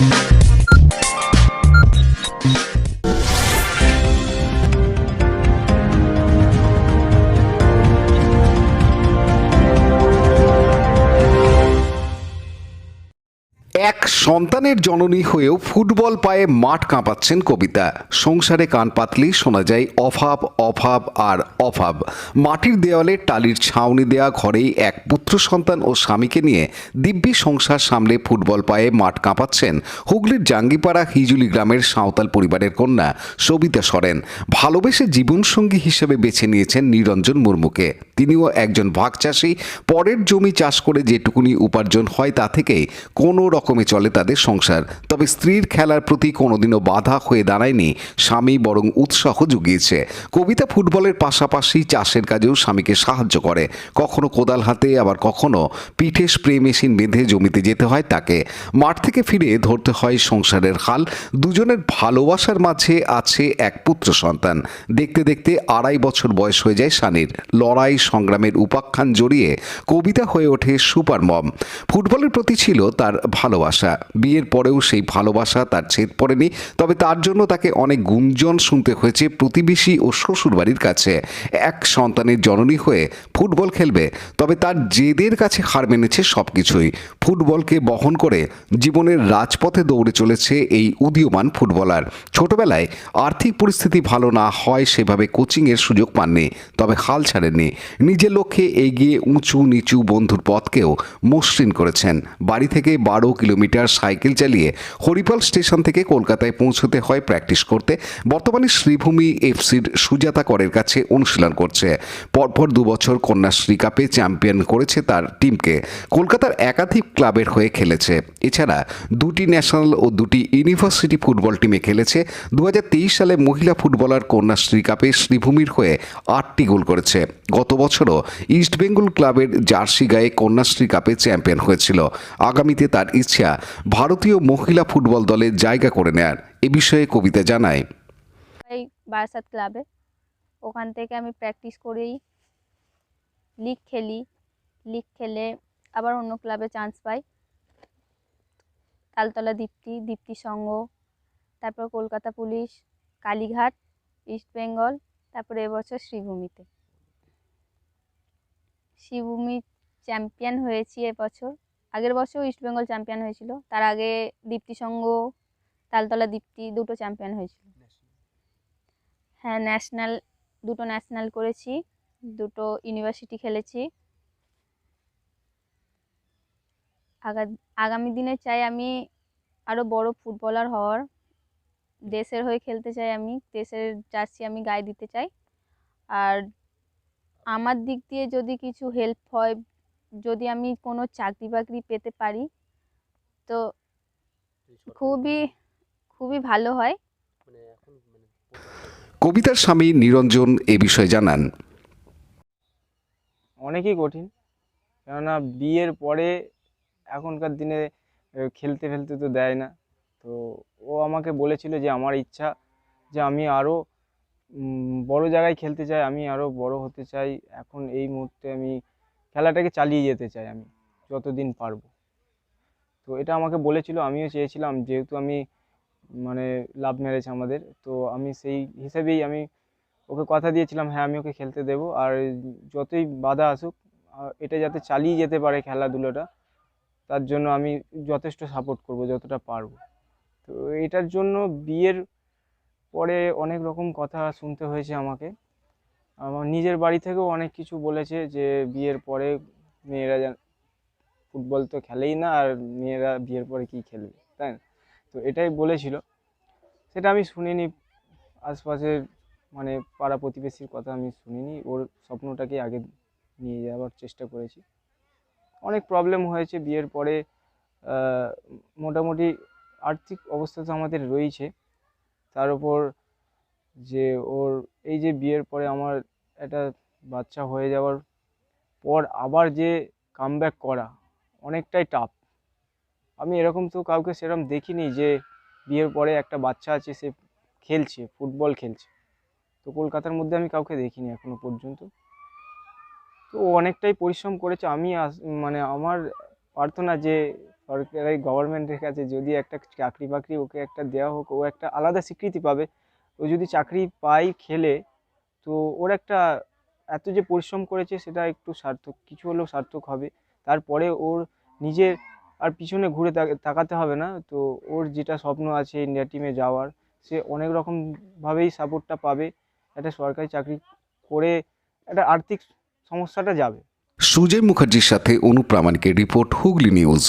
এক সন্তানের জননী হয়েও ফুটবল পায়ে মাঠ কাঁপাচ্ছেন কবিতা। সংসারে কান পাতলেই শোনা যায় অভাব অভাব আর অভাব। মাটির দেওয়ালে টালির ছাউনি দেয়া ঘরেই এক পুত্র সন্তান ও স্বামীকে নিয়ে দিব্যি সংসার সামলে ফুটবল পায়ে মাঠ কাঁপাচ্ছেন হুগলির জাঙ্গিপাড়া হিজুলি গ্রামের সাঁওতাল পরিবারের কন্যা সবিতা সরেন। ভালোবেসে জীবনসঙ্গী হিসেবে বেছে নিয়েছেন নিরঞ্জন মুর্মুকে। তিনিও একজন ভাগ চাষি, পরের জমি চাষ করে যেটুকুনি উপার্জন হয় তা থেকেই কোনো রকমে চলে তাদের সংসার। তবে স্ত্রীর খেলার প্রতি কোনোদিনও বাধা হয়ে দাঁড়ায়নি স্বামী, বরং উৎসাহ জুগিয়েছে। কবিতা ফুটবলের পাশাপাশি চাষের কাজেও স্বামীকে সাহায্য করে। কখনো কোদাল হাতে, আবার কখনো পিঠে স্প্রে মেশিন বেঁধে জমিতে যেতে হয় তাকে। মাঠ থেকে ফিরে ধরতে হয় সংসারের হাল। দুজনের ভালোবাসার মাঝে আছে এক পুত্র সন্তান। দেখতে দেখতে আড়াই বছর বয়স হয়ে যায় সানির। লড়াই, সংগ্রামের উপাখ্যান জড়িয়ে কবিতা হয়ে ওঠে সুপার মম। ফুটবলের প্রতি ছিল তার ভালোবাসা। বিয়ের পরেও সেই ভালোবাসা তার ছেদ পড়েনি, তবে তার জন্য তাকে অনেক গুঞ্জন শুনতে হয়েছে প্রতিবেশী ও শ্বশুরবাড়ির কাছে। এক সন্তানের জননী হয়ে ফুটবল খেলবে, তবে তার জেদের কাছে হার মেনেছে সব কিছুই ফুটবলকে বহন করে জীবনের রাজপথে দৌড়ে চলেছে এই উদীয়মান ফুটবলার। ছোটবেলায় আর্থিক পরিস্থিতি ভালো না হয় সেভাবে কোচিংয়ের সুযোগ পাননি, তবে হাল ছাড়েননি। নিজের লক্ষ্যে এগিয়ে উঁচু নিচু বন্ধুর পথকেও মসৃণ করেছেন। বাড়ি থেকে বারো কিলোমিটার সাইকেল চালিয়ে হরিপাল স্টেশন থেকে কলকাতায় পৌঁছতে হয় প্র্যাকটিস করতে। বর্তমানে শ্রীভূমি এফসির সুজাতা করের কাছে অনুশীলন করছে। পরপর দু বছর কন্যাশ্রী কাপে চ্যাম্পিয়ন করেছে তার টিমকে। কলকাতার একাধিক ক্লাবের হয়ে খেলেছে। এছাড়া দুটি ন্যাশনাল ও দুটি ইউনিভার্সিটি ফুটবল টিমে খেলেছে। দু হাজার তেইশ সালে মহিলা ফুটবলার কন্যাশ্রী কাপে শ্রীভূমির হয়ে আটটি গোল করেছে। গত বছরও ইস্টবেঙ্গল ক্লাবের জার্সি গায়ে কন্যাশ্রী কাপে চ্যাম্পিয়ন হয়েছিল। আগামীতে তার ইচ্ছা ভারতীয় মহিলা ফুটবল দলে জায়গা করে নেয়ার এ বিষয়ে কবিতা জানায়। এই বারাসাত ক্লাবে ওখান থেকে আমি প্র্যাকটিস করেই লিগ খেলি। লিগ খেলে আবার অন্য ক্লাবে চান্স পাই। তালতলা দীপ্তি দীপ্তি সংঘ, তারপর কলকাতা পুলিশ, কালীঘাট, ইস্ট বেঙ্গল, তারপরে এবছর শ্রীভূমিতে। শ্রীভূমি চ্যাম্পিয়ন হয়েছি এবছর। আগের বছর ইস্ট বেঙ্গল চ্যাম্পিয়ন হয়েছিল। তার আগে দীপ্তি সংঘ তালতলা দীপ্তি দুটো চ্যাম্পিয়ন হয়েছিল। হ্যাঁ ন্যাশনাল দুটো ন্যাশনাল করেছি, দুটো ইউনিভার্সিটি খেলেছি। আগা, আগামী দিনে চাই আমি আরও বড় ফুটবলার হওয়ার। দেশের হয়ে খেলতে চাই আমি, দেশের জার্সি আমি গায়ে দিতে চাই। আর আমার দিক দিয়ে যদি কিছু হেল্প হয় যদি আমি কোনো চাকরি বাকরি পেতে পারি তো খুবই খুবই ভালো হয়। কবিতার স্বামী নিরঞ্জন এ বিষয়ে জানান। অনেকই কঠিন কেননা বিয়ের পরে এখনকার দিনে খেলতে ফেলতে তো দেয় না। তো ও আমাকে বলেছিল যে আমার ইচ্ছা যে আমি আরও বড় জায়গায় খেলতে চাই আমি আরও বড় হতে চাই। এখন এই মুহূর্তে আমি খেলাটাকে চালিয়ে যেতে চাই আমি, যতদিন পারব। তো এটা আমাকে বলেছিল, আমিও চেয়েছিলাম, যেহেতু আমি মানে লাভ ম্যারেজ আমাদের, তো আমি সেই হিসেবেই আমি ওকে কথা দিয়েছিলাম হ্যাঁ আমি ওকে খেলতে দেবো, আর যতই বাধা আসুক এটা যাতে চালিয়ে যেতে পারে খেলাধুলোটা, তার জন্য আমি যথেষ্ট সাপোর্ট করব, যতটা পারব। তো এটার জন্য বিয়ের পরে অনেক রকম কথা শুনতে হয়েছে আমাকে আমার নিজের বাড়ি থেকেও অনেক কিছু বলেছে যে বিয়ের পরে মেয়েরা যেন ফুটবল তো খেলেই না, আর মেয়েরা বিয়ের পরে কি খেলবে, তাই না? তো এটাই বলেছিল। সেটা আমি শুনিনি, আশপাশের মানে পাড়া প্রতিবেশীর কথা আমি শুনিনি, ওর স্বপ্নটাকে আগে নিয়ে যাওয়ার চেষ্টা করেছি। অনেক প্রবলেম হয়েছে বিয়ের পরে মোটামুটি আর্থিক অবস্থা তো আমাদের রয়েছে। তার উপর যে ওর, এই যে বিয়ের পরে আমার একটা বাচ্চা হয়ে যাওয়ার পর আবার যে কামব্যাক করা অনেকটাই টাফ আমি এরকম তো কাউকে সেরকম দেখিনি যে বিয়ের পরে একটা বাচ্চা আছে, সে খেলছে ফুটবল খেলছে। তো কলকাতার মধ্যে আমি কাউকে দেখিনি এখনও পর্যন্ত। তো অনেকটাই পরিশ্রম করেছে। আমি মানে আমার প্রার্থনা যে সরকারি গভর্নমেন্টের কাছে যদি একটা চাকরি বাকরি ওকে একটা দেওয়া হোক, ও একটা আলাদা স্বীকৃতি পাবে। ও যদি চাকরি পায়, খেলে তো ওর একটা এত যে পরিশ্রম করেছে সেটা একটু সার্থক, কিছু হলেও সার্থক হবে। তারপরে ওর নিজের আর পিছনে ঘুরে তাকাতে হবে না। তো ওর যেটা স্বপ্ন আছে ইন্ডিয়া টিমে যাওয়ার, সে অনেক রকমভাবেই সাপোর্টটা পাবে। একটা সরকারি চাকরি করে একটা আর্থিক সমস্যাটা যাবে। সুজয় মুখার্জির সাথে অনুপ্রামাণিকের রিপোর্ট হুগলি নিউজ।